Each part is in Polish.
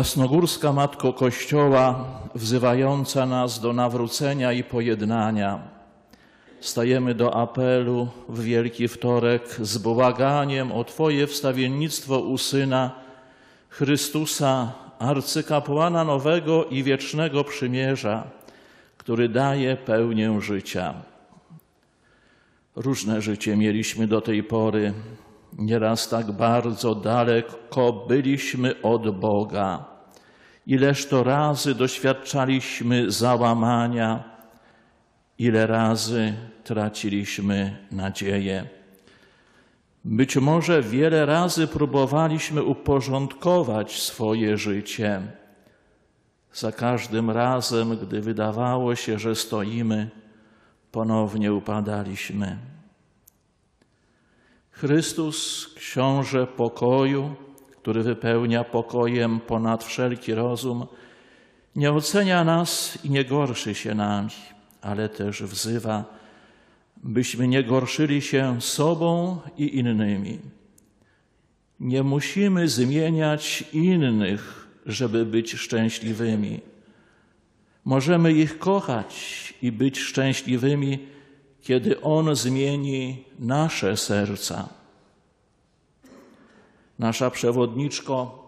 Jasnogórska Matko Kościoła, wzywająca nas do nawrócenia i pojednania, stajemy do apelu w Wielki Wtorek z błaganiem o Twoje wstawiennictwo u Syna Chrystusa, arcykapłana nowego i wiecznego przymierza, który daje pełnię życia. Różne życie mieliśmy do tej pory. Nieraz tak bardzo daleko byliśmy od Boga. Ileż to razy doświadczaliśmy załamania, ile razy traciliśmy nadzieję. Być może wiele razy próbowaliśmy uporządkować swoje życie. Za każdym razem, gdy wydawało się, że stoimy, ponownie upadaliśmy. Chrystus, książę pokoju, który wypełnia pokojem ponad wszelki rozum, nie ocenia nas i nie gorszy się nami, ale też wzywa, byśmy nie gorszyli się sobą i innymi. Nie musimy zmieniać innych, żeby być szczęśliwymi. Możemy ich kochać i być szczęśliwymi, kiedy On zmieni nasze serca. Nasza przewodniczko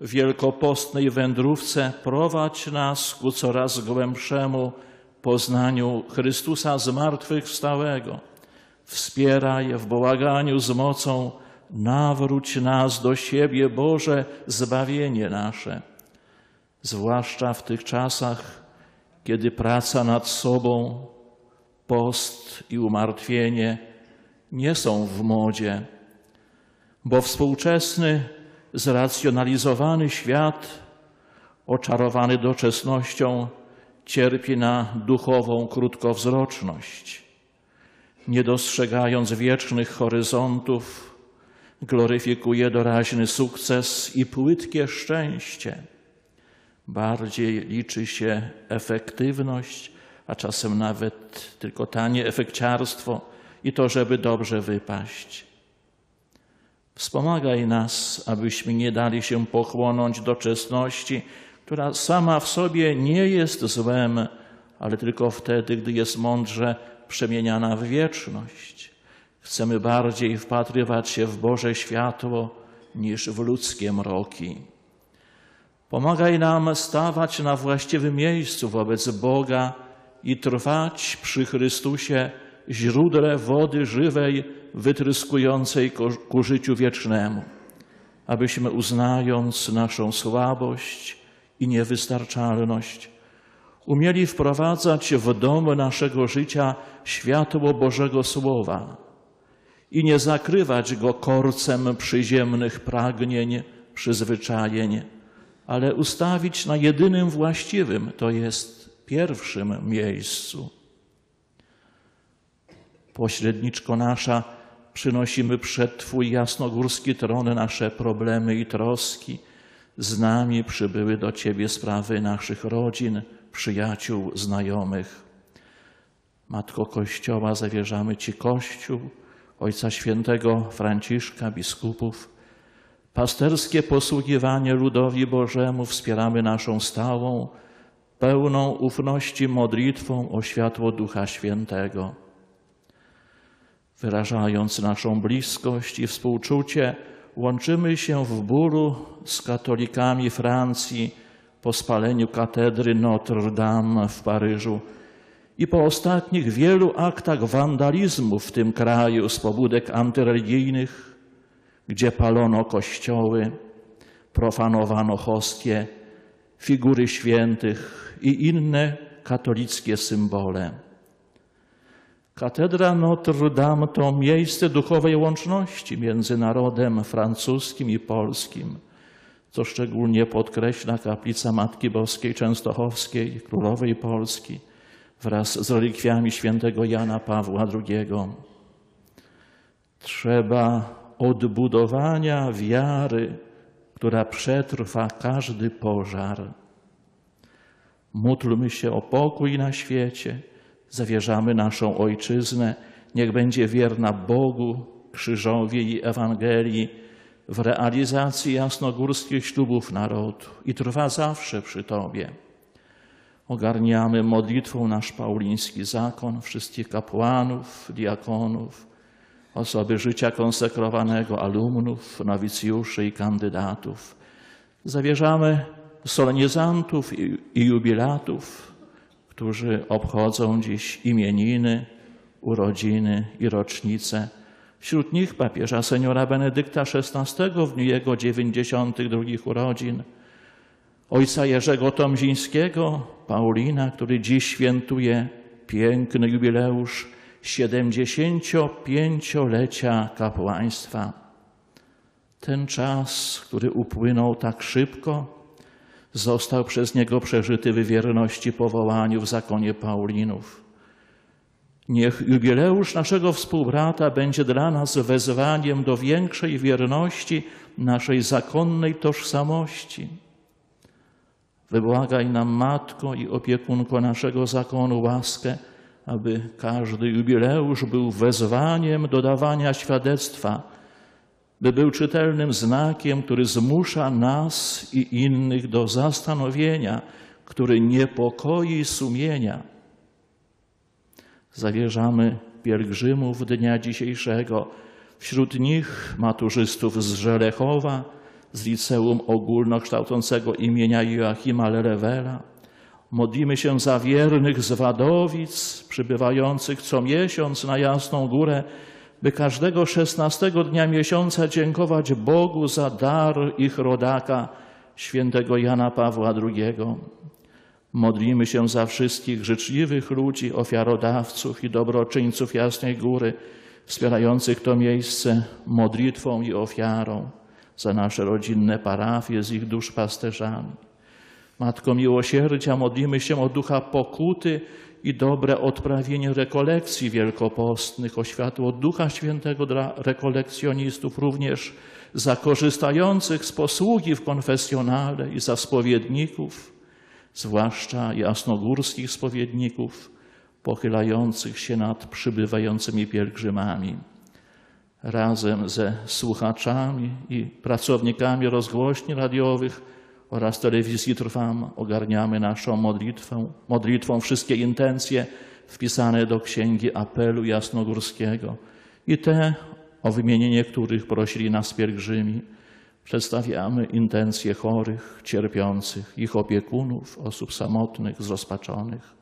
w wielkopostnej wędrówce prowadź nas ku coraz głębszemu poznaniu Chrystusa zmartwychwstałego. Wspieraj w błaganiu z mocą, nawróć nas do siebie, Boże, zbawienie nasze. Zwłaszcza w tych czasach, kiedy praca nad sobą, post i umartwienie nie są w modzie, bo współczesny, zracjonalizowany świat, oczarowany doczesnością, cierpi na duchową krótkowzroczność. Nie dostrzegając wiecznych horyzontów, gloryfikuje doraźny sukces i płytkie szczęście. Bardziej liczy się efektywność, a czasem nawet tylko tanie efekciarstwo i to, żeby dobrze wypaść. Wspomagaj nas, abyśmy nie dali się pochłonąć doczesności, która sama w sobie nie jest złem, ale tylko wtedy, gdy jest mądrze przemieniana w wieczność. Chcemy bardziej wpatrywać się w Boże światło niż w ludzkie mroki. Pomagaj nam stawać na właściwym miejscu wobec Boga i trwać przy Chrystusie, źródle wody żywej, wytryskującej ku życiu wiecznemu, abyśmy uznając naszą słabość i niewystarczalność, umieli wprowadzać w dom naszego życia światło Bożego Słowa i nie zakrywać go korcem przyziemnych pragnień, przyzwyczajeń, ale ustawić na jedynym właściwym, to jest pierwszym miejscu. Pośredniczko nasza, przynosimy przed Twój jasnogórski tron nasze problemy i troski. Z nami przybyły do Ciebie sprawy naszych rodzin, przyjaciół, znajomych. Matko Kościoła, zawierzamy Ci Kościół, Ojca Świętego Franciszka, biskupów. Pasterskie posługiwanie ludowi Bożemu wspieramy naszą stałą, pełną ufności modlitwą o światło Ducha Świętego. Wyrażając naszą bliskość i współczucie, łączymy się w bólu z katolikami Francji po spaleniu katedry Notre Dame w Paryżu i po ostatnich wielu aktach wandalizmu w tym kraju z pobudek antyreligijnych, gdzie palono kościoły, profanowano hostie, figury świętych i inne katolickie symbole. Katedra Notre Dame to miejsce duchowej łączności między narodem francuskim i polskim, co szczególnie podkreśla kaplica Matki Boskiej Częstochowskiej, Królowej Polski, wraz z relikwiami świętego Jana Pawła II. Trzeba odbudowania wiary, która przetrwa każdy pożar. Módlmy się o pokój na świecie, zawierzamy naszą ojczyznę, niech będzie wierna Bogu, krzyżowi i Ewangelii w realizacji jasnogórskich ślubów narodu i trwa zawsze przy Tobie. Ogarniamy modlitwą nasz pauliński zakon, wszystkich kapłanów, diakonów, osoby życia konsekrowanego, alumnów, nowicjuszy i kandydatów. Zawierzamy solenizantów i, i jubilatów, którzy obchodzą dziś imieniny, urodziny i rocznice. Wśród nich papieża seniora Benedykta XVI w dniu jego 92 urodzin, ojca Jerzego Tomzińskiego, Paulina, który dziś świętuje piękny jubileusz 75-lecia kapłaństwa. Ten czas, który upłynął tak szybko, został przez niego przeżyty w wierności powołaniu w zakonie Paulinów. Niech jubileusz naszego współbrata będzie dla nas wezwaniem do większej wierności naszej zakonnej tożsamości. Wybłagaj nam, Matko i opiekunko naszego zakonu, łaskę, aby każdy jubileusz był wezwaniem do dawania świadectwa, by był czytelnym znakiem, który zmusza nas i innych do zastanowienia, który niepokoi sumienia. Zawierzamy pielgrzymów dnia dzisiejszego, wśród nich maturzystów z Żelechowa, z Liceum Ogólnokształcącego imienia Joachima Lerewela. Modlimy się za wiernych z Wadowic, przybywających co miesiąc na Jasną Górę, by każdego szesnastego dnia miesiąca dziękować Bogu za dar ich rodaka, świętego Jana Pawła II. Modlimy się za wszystkich życzliwych ludzi, ofiarodawców i dobroczyńców Jasnej Góry, wspierających to miejsce modlitwą i ofiarą, za nasze rodzinne parafie z ich duszpasterzami. Matko Miłosierdzia, modlimy się o ducha pokuty i dobre odprawienie rekolekcji wielkopostnych, o światło Ducha Świętego dla rekolekcjonistów, również za korzystających z posługi w konfesjonale i za spowiedników, zwłaszcza jasnogórskich spowiedników, pochylających się nad przybywającymi pielgrzymami. Razem ze słuchaczami i pracownikami rozgłośni radiowych oraz telewizji Trwam ogarniamy naszą modlitwą, modlitwą wszystkie intencje wpisane do Księgi Apelu Jasnogórskiego i te, o wymienienie których prosili nas pielgrzymi. Przedstawiamy intencje chorych, cierpiących, ich opiekunów, osób samotnych, zrozpaczonych.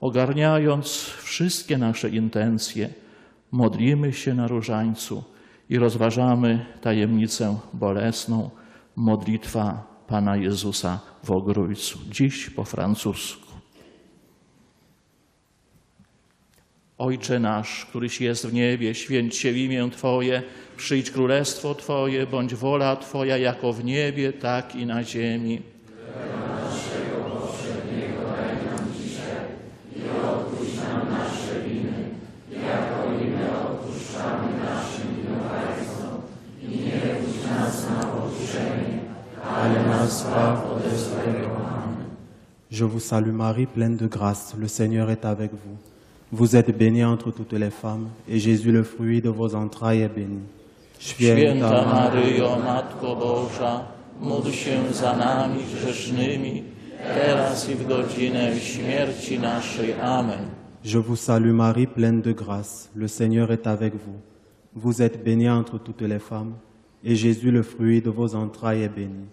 Ogarniając wszystkie nasze intencje, modlimy się na różańcu i rozważamy tajemnicę bolesną, modlitwa Pana Jezusa w Ogrójcu. Dziś po francusku. Ojcze nasz, któryś jest w niebie, święć się imię Twoje, przyjdź królestwo Twoje, bądź wola Twoja jako w niebie, tak i na ziemi. Je vous salue Marie, pleine de grâce, le Seigneur est avec vous. Vous êtes bénie entre toutes les femmes, et Jésus, le fruit de vos entrailles, est béni. Je vous salue Marie, pleine de grâce, le Seigneur est avec vous. Vous êtes bénie entre toutes les femmes, et Jésus, le fruit de vos entrailles, est béni.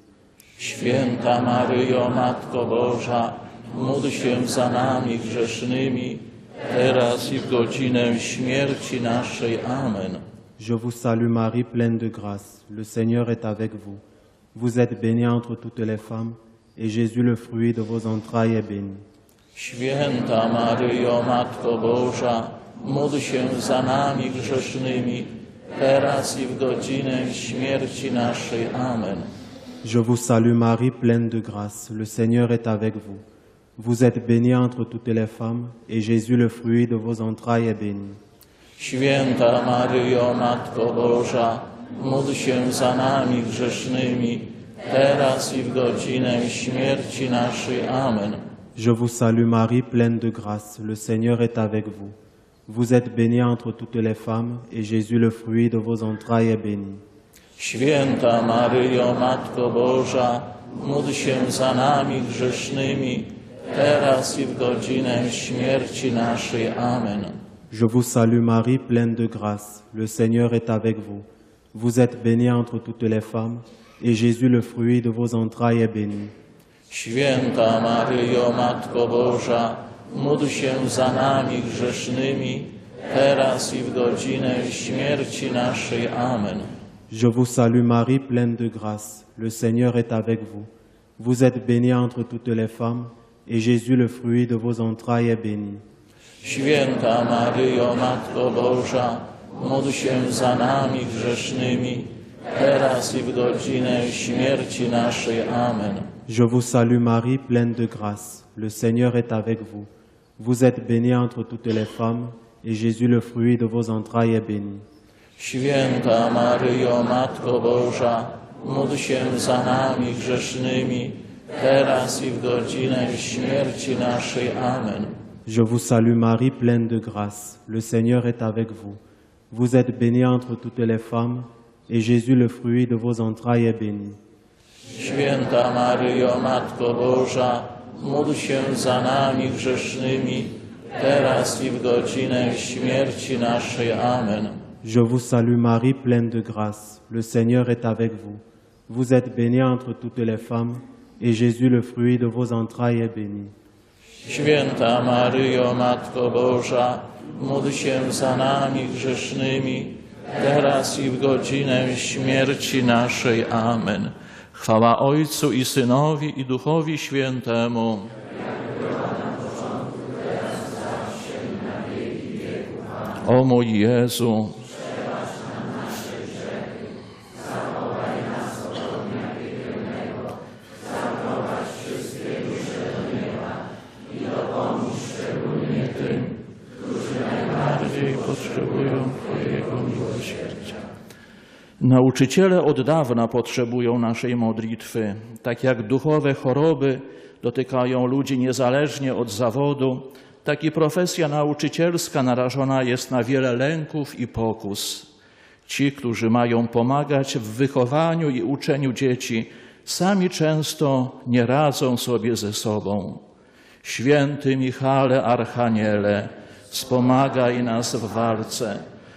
Święta Maryjo, Matko Boża, módl się za nami grzesznymi, teraz i w godzinę śmierci naszej. Amen. Je vous salue Marie, pleine de grâce, le Seigneur est avec vous. Vous êtes bénie entre toutes les femmes, et Jésus, le fruit de vos entrailles, est béni. Święta Maryjo, Matko Boża, módl się za nami grzesznymi, teraz i w godzinę śmierci naszej. Amen. Je vous salue Marie, pleine de grâce, le Seigneur est avec vous. Vous êtes bénie entre toutes les femmes, et Jésus, le fruit de vos entrailles, est béni. Święta Maryjo, Matko Boża, módl się za nami grzesznymi, teraz i w godzinę śmierci naszej. Amen. Je vous salue Marie, pleine de grâce, le Seigneur est avec vous. Vous êtes bénie entre toutes les femmes, et Jésus, le fruit de vos entrailles, est béni. Święta Maryjo, Matko Boża, módl się za nami grzesznymi, teraz i w godzinę śmierci naszej. Amen. Je vous salue Marie, pleine de grâce. Le Seigneur est avec vous. Vous êtes bénie entre toutes les femmes, et Jésus, le fruit de vos entrailles, est béni. Święta Maryjo, Matko Boża, módl się za nami grzesznymi, teraz i w godzinę śmierci naszej. Amen. Je vous salue Marie, pleine de grâce. Le Seigneur est avec vous. Vous êtes bénie entre toutes les femmes, et Jésus, le fruit de vos entrailles, est béni. Święta Maryjo, Matko Boża, módl się za nami grzesznymi, teraz i w godzinę śmierci naszej. Amen. Je vous salue Marie, pleine de grâce. Le Seigneur est avec vous. Vous êtes bénie entre toutes les femmes, et Jésus, le fruit de vos entrailles, est béni. Święta Maryjo, Matko Boża, módl się za nami grzesznymi, teraz i w godzinę śmierci naszej. Amen. Je vous salue Marie, pleine de grâce. Le Seigneur est avec vous. Vous êtes bénie entre toutes les femmes, et Jésus, le fruit de vos entrailles, est béni. Święta Maryjo, Matko Boża, módl się za nami grzesznymi, teraz i w godzinę śmierci naszej. Amen. Je vous salue Marie, pleine de grâce. Le Seigneur est avec vous. Vous êtes bénie entre toutes les femmes, et Jésus, le fruit de vos entrailles, est béni. Święta Maryjo, Matko Boża, módl się za nami grzesznymi, teraz i w godzinę śmierci naszej. Amen. Chwała Ojcu i Synowi i Duchowi Świętemu. O mój Jezu, Nauczyciele od dawna potrzebują naszej modlitwy, tak jak duchowe choroby dotykają ludzi niezależnie od zawodu, tak i profesja nauczycielska narażona jest na wiele lęków i pokus. Ci, którzy mają pomagać w wychowaniu i uczeniu dzieci, sami często nie radzą sobie ze sobą. Święty Michale Archaniele, wspomagaj nas w walce,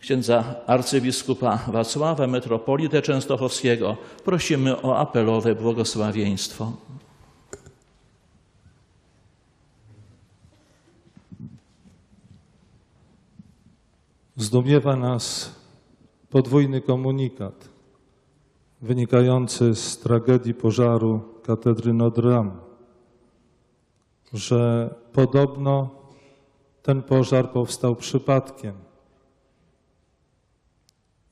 Księdza arcybiskupa Wacława, metropolitę częstochowskiego, prosimy o apelowe błogosławieństwo. Zdumiewa nas podwójny komunikat wynikający z tragedii pożaru katedry Notre Dame, że podobno ten pożar powstał przypadkiem.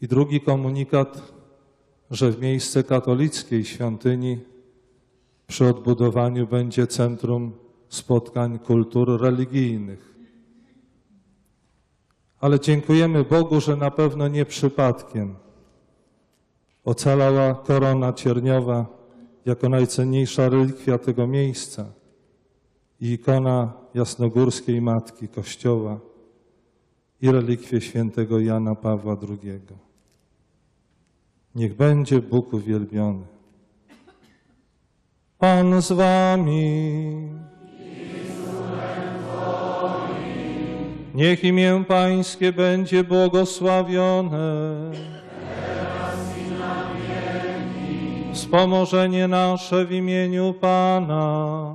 I drugi komunikat, że w miejsce katolickiej świątyni przy odbudowaniu będzie centrum spotkań kultur religijnych. Ale dziękujemy Bogu, że na pewno nie przypadkiem ocalała korona cierniowa jako najcenniejsza relikwia tego miejsca i ikona jasnogórskiej Matki Kościoła i relikwie świętego Jana Pawła II. Niech będzie Bóg uwielbiony. Pan z wami. Niech imię Pańskie będzie błogosławione. Wspomożenie nasze w imieniu Pana.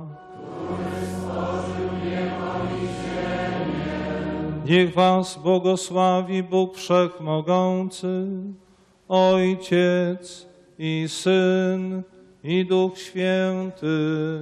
Niech Was błogosławi Bóg Wszechmogący, Ojciec i Syn i Duch Święty.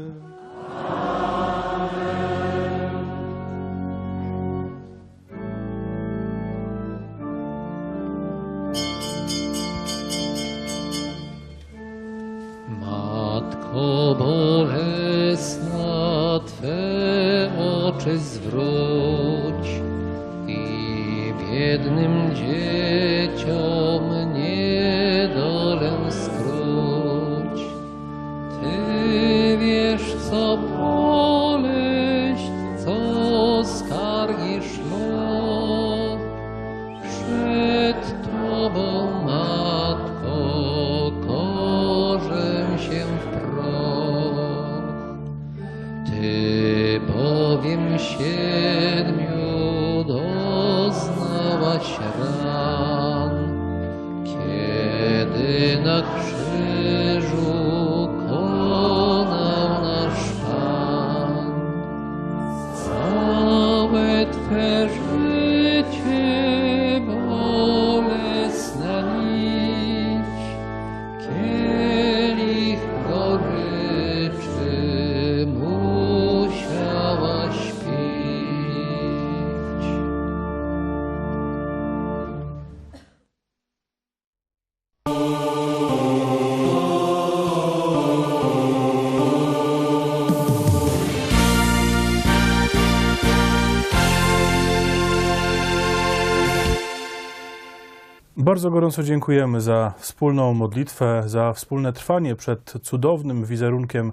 Bardzo gorąco dziękujemy za wspólną modlitwę, za wspólne trwanie przed cudownym wizerunkiem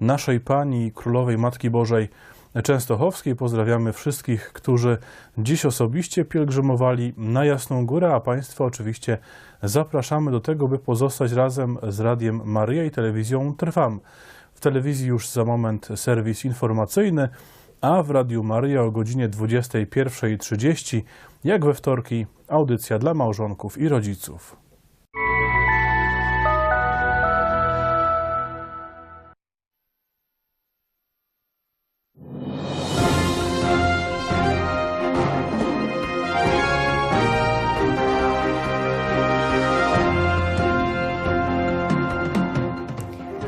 naszej Pani Królowej Matki Bożej Częstochowskiej. Pozdrawiamy wszystkich, którzy dziś osobiście pielgrzymowali na Jasną Górę, a Państwa oczywiście zapraszamy do tego, by pozostać razem z Radiem Maryja i telewizją Trwam. W telewizji już za moment serwis informacyjny, a w Radiu Maryja o godzinie 21.30, jak we wtorki, audycja dla małżonków i rodziców.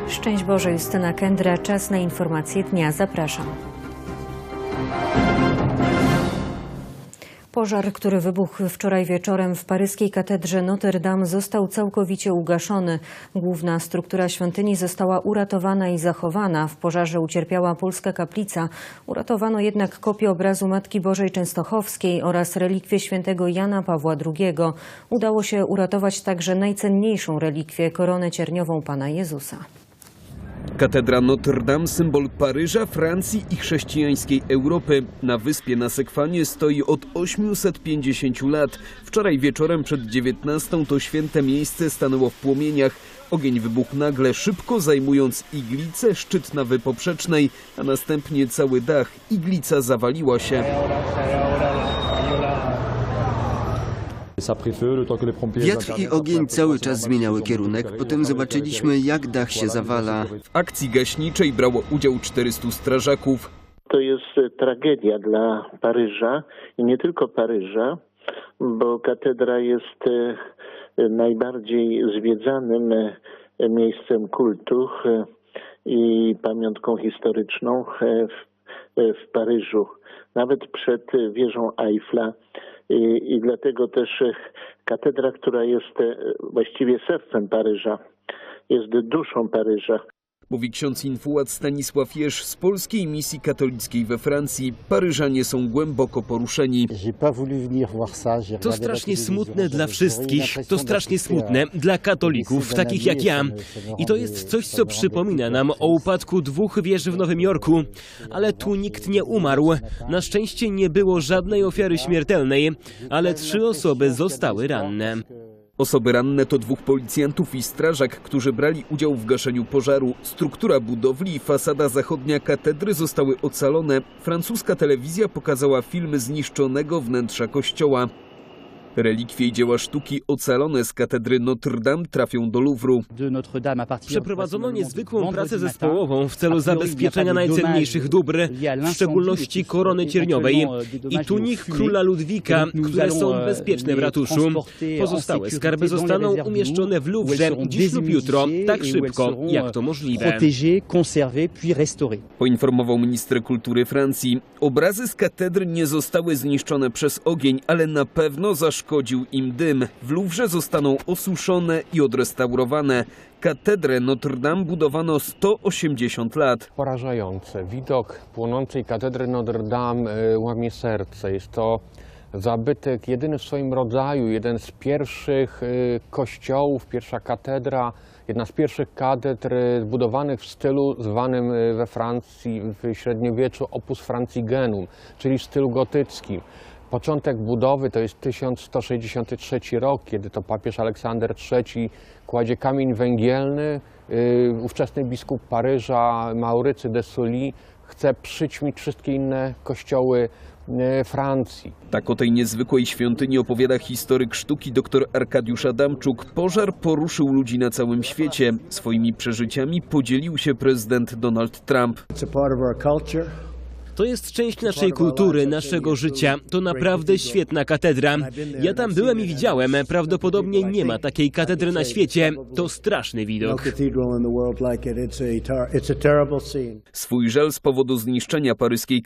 Szczęść Boże, Justyna Kendra. Czas na informacje dnia. Zapraszam. Pożar, który wybuchł wczoraj wieczorem w paryskiej katedrze Notre Dame został całkowicie ugaszony. Główna struktura świątyni została uratowana i zachowana. W pożarze ucierpiała polska kaplica. Uratowano jednak kopię obrazu Matki Bożej Częstochowskiej oraz relikwie świętego Jana Pawła II. Udało się uratować także najcenniejszą relikwię, koronę cierniową Pana Jezusa. Katedra Notre Dame, symbol Paryża, Francji i chrześcijańskiej Europy. Na wyspie na Sekwanie stoi od 850 lat. Wczoraj wieczorem przed 19 to święte miejsce stanęło w płomieniach. Ogień wybuchł nagle, szybko zajmując iglicę, szczyt nawy poprzecznej, a następnie cały dach. Iglica zawaliła się. Wiatr i ogień cały czas zmieniały kierunek, potem zobaczyliśmy, jak dach się zawala. W akcji gaśniczej brało udział 400 strażaków. To jest e, tragedia dla Paryża i nie tylko Paryża, bo katedra jest e, e, najbardziej zwiedzanym miejscem kultu i pamiątką historyczną w, w Paryżu, nawet przed wieżą Eiffla. I, I dlatego też e, katedra, która jest e, właściwie sercem Paryża, jest duszą Paryża. Mówi ksiądz infułat Stanisław Jerz z polskiej misji katolickiej we Francji. Paryżanie są głęboko poruszeni. To strasznie smutne dla wszystkich, to strasznie smutne dla katolików, takich jak ja. I to jest coś, co przypomina nam o upadku dwóch wież w Nowym Jorku. Ale tu nikt nie umarł. Na szczęście nie było żadnej ofiary śmiertelnej, ale trzy osoby zostały ranne. Osoby ranne to dwóch policjantów i strażak, którzy brali udział w gaszeniu pożaru. Struktura budowli i fasada zachodnia katedry zostały ocalone. Francuska telewizja pokazała film zniszczonego wnętrza kościoła. Relikwie i dzieła sztuki ocalone z katedry Notre Dame trafią do Louvru. Przeprowadzono niezwykłą pracę zespołową w celu zabezpieczenia najcenniejszych dóbr, w szczególności korony cierniowej i tunik króla Ludwika, które są bezpieczne w ratuszu. Pozostałe skarby zostaną umieszczone w Louvre dziś lub jutro, tak szybko, jak to możliwe. Poinformował minister kultury Francji. Obrazy z katedry nie zostały zniszczone przez ogień, ale na pewno zaszkodziły szkodził im dym. W Luwrze zostaną osuszone i odrestaurowane. Katedrę Notre Dame budowano 180 lat. Porażające. Widok płonącej katedry Notre Dame e, łamie serce. Jest to zabytek jedyny w swoim rodzaju, jeden z pierwszych e, kościołów, pierwsza katedra, jedna z pierwszych katedr zbudowanych w stylu zwanym we Francji w średniowieczu opus francigenum, czyli w stylu gotyckim. Początek budowy to jest 1163 rok, kiedy to papież Aleksander III kładzie kamień węgielny. Yy, Ówczesny biskup Paryża, Maurycy de Sully, chce przyćmić wszystkie inne kościoły yy, Francji. Tak o tej niezwykłej świątyni opowiada historyk sztuki dr Arkadiusz Adamczuk. Pożar poruszył ludzi na całym świecie. Swoimi przeżyciami podzielił się prezydent Donald Trump. To jest część naszej kultury, naszego życia. To naprawdę świetna katedra. Ja tam byłem i widziałem. Prawdopodobnie nie ma takiej katedry na świecie. To straszny widok. Swój żal z powodu zniszczenia paryskiej